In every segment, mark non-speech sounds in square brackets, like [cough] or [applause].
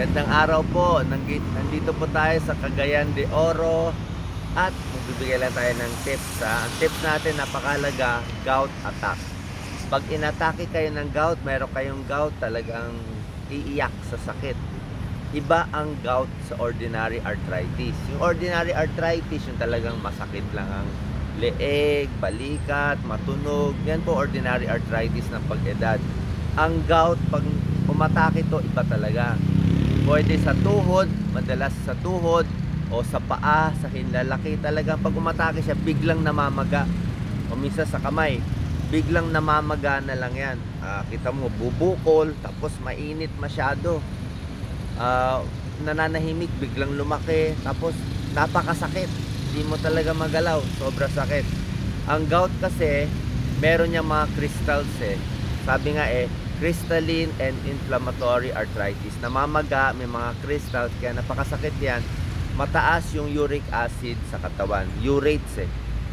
Gandang araw po. Nandito, po tayo sa Cagayan de Oro at magbibigay lang tayo ng tips. Ha? Ang tips natin napakalaga, gout attack. Pag inatake kayo ng gout, meron kayong gout talagang iiyak sa sakit. Iba ang gout sa ordinary arthritis. Yung ordinary arthritis, yung talagang masakit lang ang leeg, balikat, matunog. Yan po ordinary arthritis ng pag-edad. Ang gout, pag umatake to, iba talaga. Pwede sa tuhod, madalas sa tuhod, o sa paa, sa hinlalaki. Talagang pag umatake siya, biglang namamaga. O minsan sa kamay, biglang namamaga na lang yan. Ah, kita mo, bubukol, tapos mainit masyado. Ah, nananahimik, biglang lumaki, tapos napakasakit. Hindi mo talaga magalaw, sobra sakit. Ang gout kasi, meron niya mga crystals eh. Sabi nga eh, crystalline and inflammatory arthritis. Namamaga, may mga crystals, kaya napakasakit yan. Mataas yung uric acid sa katawan. Urates eh.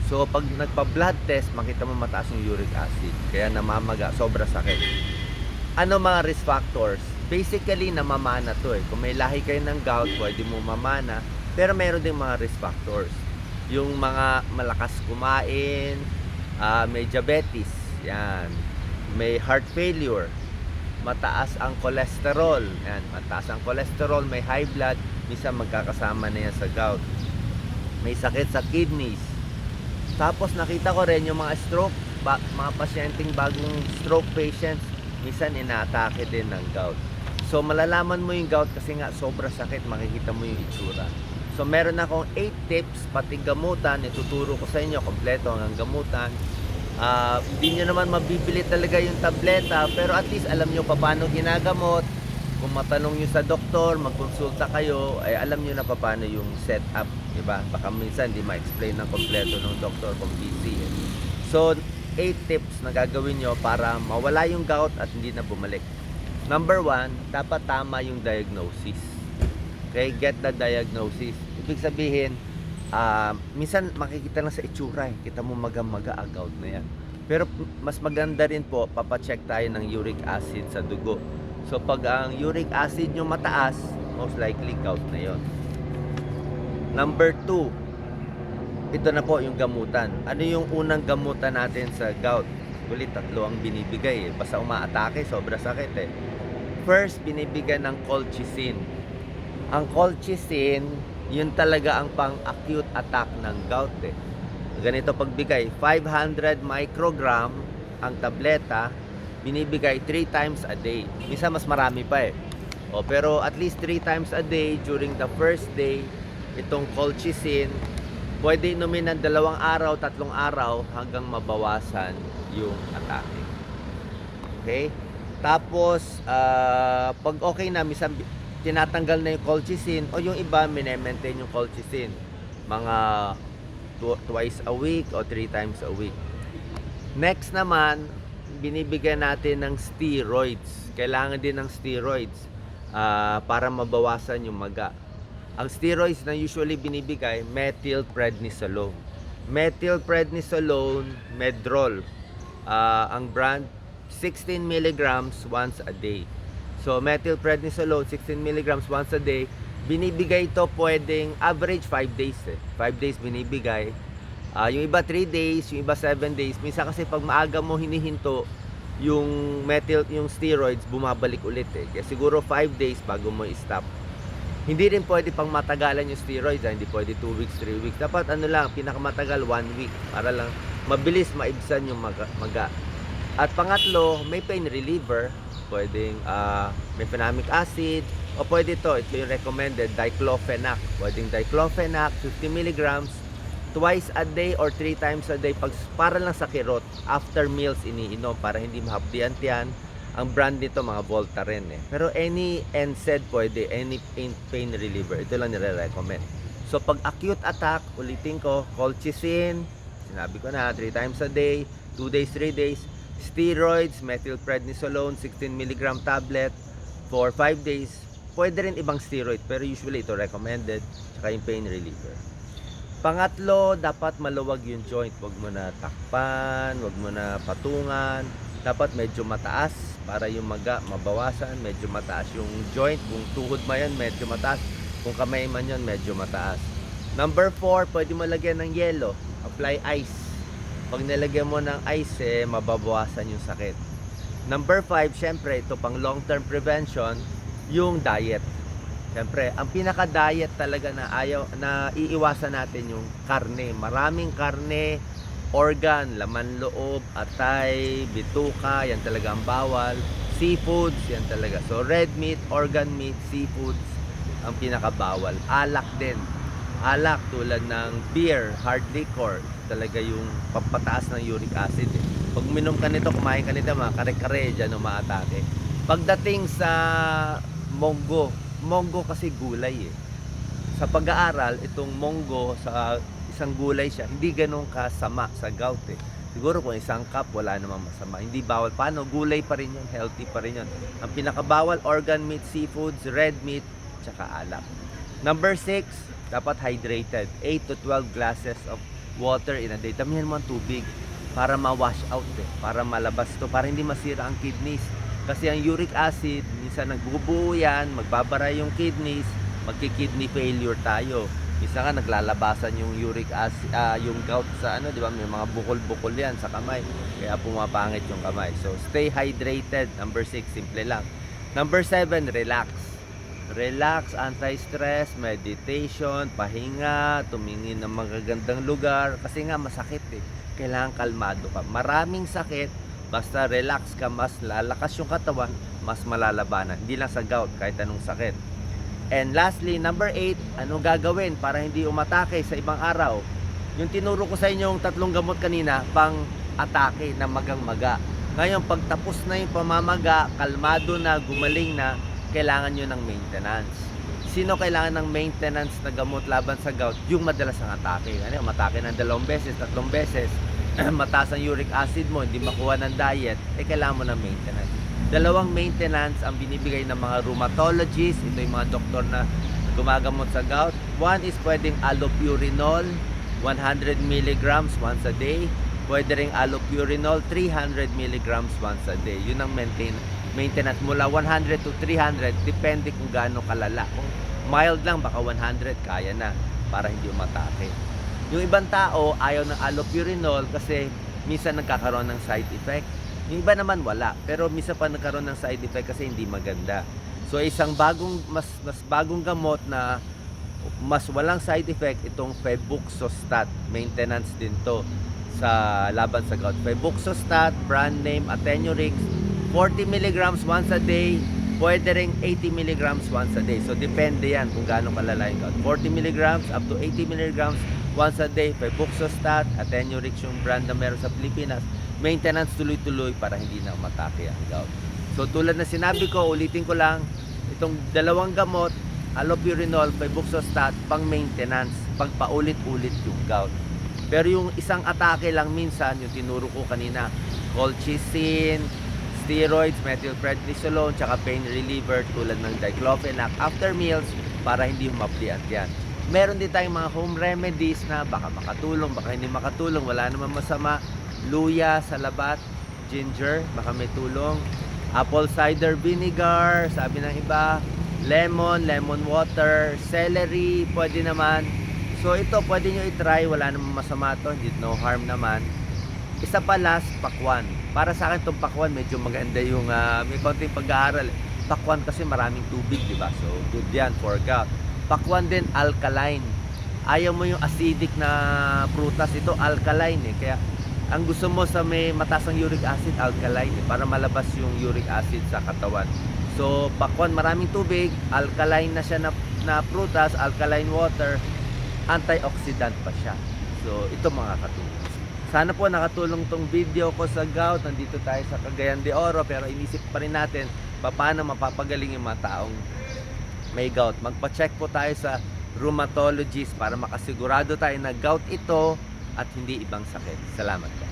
So, pag nagpa-blood test, makita mo mataas yung uric acid. Kaya namamaga, sobra sakit. Ano mga risk factors? Basically, namamana to eh. Kung may lahi kayo ng gout, pwede mo mamana. Pero meron din mga risk factors. Yung mga malakas kumain, ah, may diabetes, yan. May heart failure, mataas ang cholesterol, yan. Mataas ang cholesterol, may high blood, minsan magkakasama na yan sa gout. May sakit sa kidneys. Tapos nakita ko rin yung mga stroke, ba- mga pasyenteng bagong stroke patients, minsan inaatake din ng gout. So malalaman mo yung gout kasi nga sobra sakit, makikita mo yung itsura. So meron akong 8 tips, pati gamutan, ituturo ko sa inyo, kompleto ang gamutan. Ah, hindi nyo naman mabibili talaga yung tableta, pero at least alam nyo pa paano ginagamot. Kung matanong nyo sa doktor, magkonsulta kayo, ay alam nyo na pa paano yung setup, di ba? Baka minsan hindi ma-explain ng kompleto ng doktor kung busy. eh. So, 8 tips na gagawin nyo para mawala yung gout at hindi na bumalik. Number one, dapat tama yung diagnosis. Okay, get the diagnosis. Ibig sabihin, ah, minsan makikita lang sa itsura eh. Kita mo maga-maga, gout na yan. Pero mas maganda rin po, papacheck tayo ng uric acid sa dugo. So pag ang uric acid nyo mataas, most likely gout na yon. Number two, ito na po yung gamutan. Ano yung unang gamutan natin sa gout? Ulit, tatlo ang binibigay eh. Basta umaatake, sobra sakit eh. First, binibigyan ng colchicine. Ang colchicine, yun talaga ang pang-acute attack ng gout eh. Ganito pagbigay, 500 microgram ang tableta, binibigay 3 times a day. Minsan mas marami pa eh. O, pero at least 3 times a day during the first day, itong colchicine, pwede inumin ng dalawang araw, tatlong araw hanggang mabawasan yung atake. Okay? Tapos, ah, pag okay na, minsan tinatanggal na yung colchicine o yung iba, minemaintain yung colchicine. Mga tw- twice a week o three times a week. Next naman, binibigyan natin ng steroids. Kailangan din ng steroids ah, para mabawasan yung maga. Ang steroids na usually binibigay, methylprednisolone. Methylprednisolone, Medrol. Ah, ang brand, 16 milligrams once a day. So, methylprednisolone, 16 milligrams once a day. Binibigay ito pwedeng average 5 days eh. 5 days binibigay. Ah, yung iba 3 days, yung iba 7 days. Minsan kasi pag maaga mo hinihinto, yung methyl, yung steroids, bumabalik ulit eh. Kaya siguro 5 days bago mo i-stop. Hindi rin pwede pang matagalan yung steroids, ah. hindi pwede 2 weeks, 3 weeks. Dapat ano lang, pinakamatagal 1 week para lang mabilis maibsan yung maga. maga. At pangatlo, may pain reliever. Pwedeng ah, mefenamic acid o pwede to, ito yung recommended, diclofenac. Pwedeng diclofenac, 50 milligrams twice a day or three times a day pag para lang sa kirot after meals iniinom para hindi mahapdian tiyan ang brand nito mga Voltaren eh. Pero any NSAID pwede any pain, pain reliever ito lang nire-recommend. So pag acute attack ulitin ko colchicine sinabi ko na 3 times a day 2 days 3 days steroids methylprednisolone 16 mg tablet for 5 days pwede rin ibang steroid pero usually ito recommended tsaka yung pain reliever Pangatlo, dapat maluwag yung joint. Huwag mo na takpan, huwag mo na patungan. dapat medyo mataas para yung maga mabawasan, medyo mataas yung joint, kung tuhod mo yan, medyo mataas, kung kamay man yun, medyo mataas. Number 4, pwede mo lagyan ng yelo, apply ice. Pag nilagyan mo ng ice, eh, mababawasan yung sakit. Number 5, syempre, ito pang long-term prevention, yung diet. Syempre, ang pinaka-diet talaga na ayaw na iiwasan natin yung karne. Maraming karne, organ, laman loob, atay, bituka, yan talaga ang bawal. Seafoods, yan talaga. So red meat, organ meat, seafoods, ang pinakabawal. Alak din. Alak tulad ng beer, hard liquor, talaga yung pampataas ng uric acid. Eh. Pag minom ka nito, kumain ka nito, mga kare-kare dyan umaatake. Pagdating sa monggo, monggo kasi gulay eh. Sa pag-aaral, itong monggo sa isang gulay siya, hindi ganun kasama sa gout eh. Siguro kung isang cup, wala namang masama. Hindi bawal. Paano? Gulay pa rin yun. Healthy pa rin yun. Ang pinakabawal, organ meat, seafoods, red meat, tsaka alak. Number 6, dapat hydrated. 8 to 12 glasses of water in a day. Damihan mo ang tubig para ma-wash out eh. Para malabas to. Para hindi masira ang kidneys. Kasi ang uric acid, minsan nagbubuo yan, magbabara yung kidneys, magki-kidney failure tayo. Minsan nga naglalabasan yung uric acid, ah, yung gout sa ano, di ba? May mga bukol-bukol yan sa kamay. Kaya pumapangit yung kamay. So, stay hydrated. Number 6, simple lang. Number 7, relax. Relax, anti-stress, meditation, pahinga, tumingin ng magagandang lugar. Kasi nga masakit eh. Kailangan kalmado ka. Maraming sakit, basta relax ka, mas lalakas yung katawan, mas malalabanan. Hindi lang sa gout, kahit anong sakit. And lastly, number 8, ano gagawin para hindi umatake sa ibang araw? Yung tinuro ko sa inyo yung tatlong gamot kanina, pang atake na magang-maga. Ngayon, pag na yung pamamaga, kalmado na, gumaling na, kailangan nyo ng maintenance. Sino kailangan ng maintenance na gamot laban sa gout? Yung madalas ang atake. Ano, matake ng dalawang beses, tatlong beses, [clears throat] mataas ang uric acid mo, hindi makuha ng diet, eh kailangan mo ng maintenance. Dalawang maintenance ang binibigay ng mga rheumatologists, ito yung mga doktor na gumagamot sa gout. One is pwedeng allopurinol, 100 milligrams once a day. Pwede ring allopurinol, 300 milligrams once a day. Yun ang maintain, maintenance mula 100 to 300, depende kung gaano kalala. Kung mild lang, baka 100, kaya na para hindi umatake. Yung ibang tao, ayaw ng allopurinol kasi minsan nagkakaroon ng side effect. Yung iba naman wala, pero minsan pa nagkaroon ng side effect kasi hindi maganda. So isang bagong mas mas bagong gamot na mas walang side effect itong Febuxostat. Maintenance din to sa laban sa gout. Febuxostat, brand name Athenurix, 40 milligrams once a day, pwede ring 80 milligrams once a day. So depende yan kung gaano kalala yung gout. 40 milligrams up to 80 milligrams once a day. Febuxostat, Athenurix yung brand na meron sa Pilipinas. Maintenance tuloy-tuloy para hindi na umatake ang gout. So tulad na sinabi ko, ulitin ko lang, itong dalawang gamot, allopurinol, febuxostat, pang maintenance, pag paulit-ulit yung gout. Pero yung isang atake lang minsan, yung tinuro ko kanina, colchicine, steroids, methylprednisolone, tsaka pain reliever tulad ng diclofenac after meals para hindi humapdi at yan. Meron din tayong mga home remedies na baka makatulong, baka hindi makatulong, wala naman masama. Luya sa labat, ginger, baka may tulong. Apple cider vinegar, sabi ng iba. Lemon, lemon water, celery, pwede naman. So ito, pwede nyo i-try, wala namang masama to, hindi no harm naman. Isa pa last, pakwan. Para sa akin itong pakwan, medyo maganda yung ah, may konting pag-aaral. Pakwan kasi maraming tubig, di ba? So good yan for gout. Pakwan din, alkaline. Ayaw mo yung acidic na prutas, ito alkaline eh. Kaya ang gusto mo sa may mataas ang uric acid, alkaline eh, para malabas yung uric acid sa katawan. So, pakwan, maraming tubig, alkaline na siya na, na prutas, alkaline water, antioxidant pa siya. So, ito mga katulong. Sana po nakatulong tong video ko sa gout. Nandito tayo sa Cagayan de Oro pero inisip pa rin natin paano mapapagaling yung mga taong may gout. Magpa-check po tayo sa rheumatologist para makasigurado tayo na gout ito at hindi ibang sakit. Salamat po.